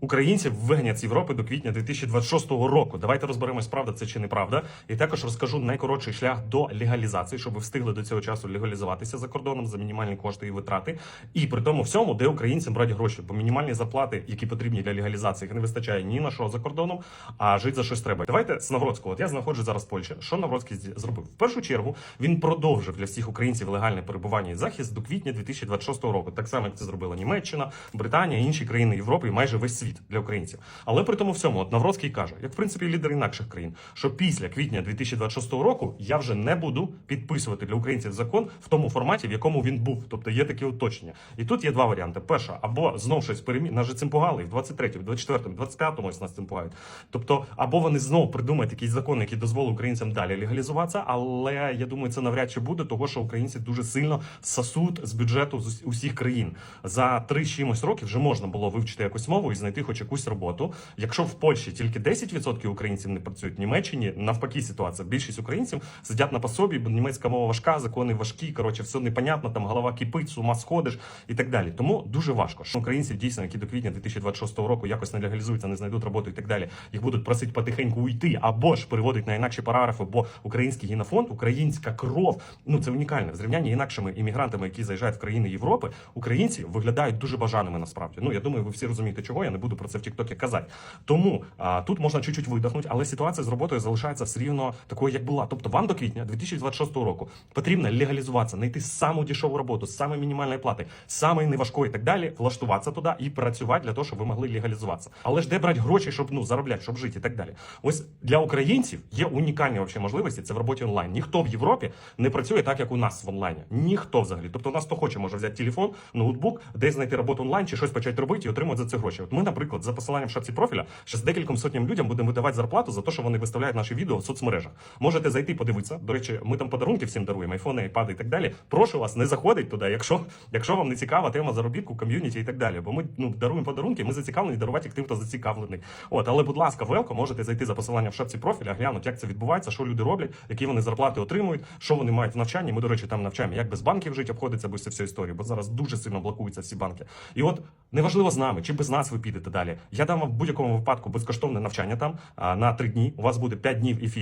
Українців вигнять з Європи до квітня 2026 року. Давайте розберемось, правда це чи неправда. І також розкажу найкоротший шлях до легалізації, щоб ви встигли до цього часу легалізуватися за кордоном за мінімальні кошти і витрати. І при тому всьому, де українцям брати гроші, бо мінімальні зарплати, які потрібні для легалізації, їх не вистачає ні на що за кордоном, а жити за щось треба. Давайте з Навроцького. От я знаходжусь зараз в Польщі. Що Навроцький зробив? В першу чергу він продовжив для всіх українців легальне перебування і захист до квітня 2026 року. Так само, як це зробила Німеччина, Британія, інші країни Європи і майже весь світ для українців. Але при тому всьому, от Навроцький каже, як в принципі лідер інакших країн, що після квітня 2026 року я вже не буду підписувати для українців закон в тому форматі, в якому він був. Тобто є такі уточнення. І тут є два варіанти: перша, або знов щось перемі... Нас же цим пугали в 23-му, 24-му, 25-му ось нас цим пугають. Тобто, або вони знову придумають якийсь закон, який дозволить українцям далі легалізуватися. Але я думаю, це навряд чи буде, того що українці дуже сильно сасуть з бюджету з усіх країн. За три чимось років вже можна було вивчити якусь мову і знайти хоч якусь роботу. Якщо в Польщі тільки 10% українців не працюють, в Німеччині навпаки ситуація. Більшість українців сидять на пособі, бо німецька мова важка, закони важкі. Коротше, все непонятно, там голова кипить, з ума сходиш і так далі. Тому дуже важко. Що українців дійсно, які до квітня 2026 року якось не легалізуються, не знайдуть роботу і так далі. Їх будуть просити потихеньку уйти або ж переводить на інакші параграфи, бо український генофонд, українська кров, ну це унікальне в зрівнянні інакшими іммігрантами, які заїжджають в країни Європи. Українці виглядають дуже бажаними насправді. Ну я думаю, ви всі розумієте, чого я не буду про це в Тіктокі казати. Тому а, тут можна чуть-чуть видихнути, але ситуація з роботою залишається все рівно такою, як була. Тобто, вам до квітня 2026 року потрібно легалізуватися, знайти саму дешеву роботу, з самої мінімальної плати, самої неважкої і так далі, влаштуватися туди і працювати для того, щоб ви могли легалізуватися. Але ж де брати гроші, щоб ну заробляти, щоб жити і так далі. Ось для українців є унікальні вообще можливості. Це в роботі онлайн. Ніхто в Європі не працює так, як у нас в онлайні. Ніхто взагалі. Тобто, у нас хто хоче, може взяти телефон, ноутбук, десь знайти роботу онлайн чи щось почати робити і отримати за це гроші. От ми, наприклад, за посиланням в шапці профіля, ще з декільком сотням людям будемо видавати зарплату за те, що вони виставляють наші відео в соцмережах. Можете зайти подивитися. До речі, ми там подарунки всім даруємо, айфони, айпади і так далі. Прошу вас, не заходить туди, якщо, якщо вам не цікава тема заробітку, ком'юніті і так далі. Бо ми ну даруємо подарунки, ми зацікавлені дарувати їх тим, хто зацікавлений. От, але, будь ласка, велко, можете зайти за посиланням в шапці профіля, глянути, як це відбувається, що люди роблять, які вони зарплати отримують, що вони мають в навчанні. Ми, до речі, там навчаємо, як без банків жити обходиться, без цієї історії, бо зараз дуже сильно блокуються всі банки. І от неважливо з нами, чи без нас ви підете далі. Я дам вам в будь-якому випадку безкоштовне навчання там на три дні. У вас буде п'ять днів ефірів.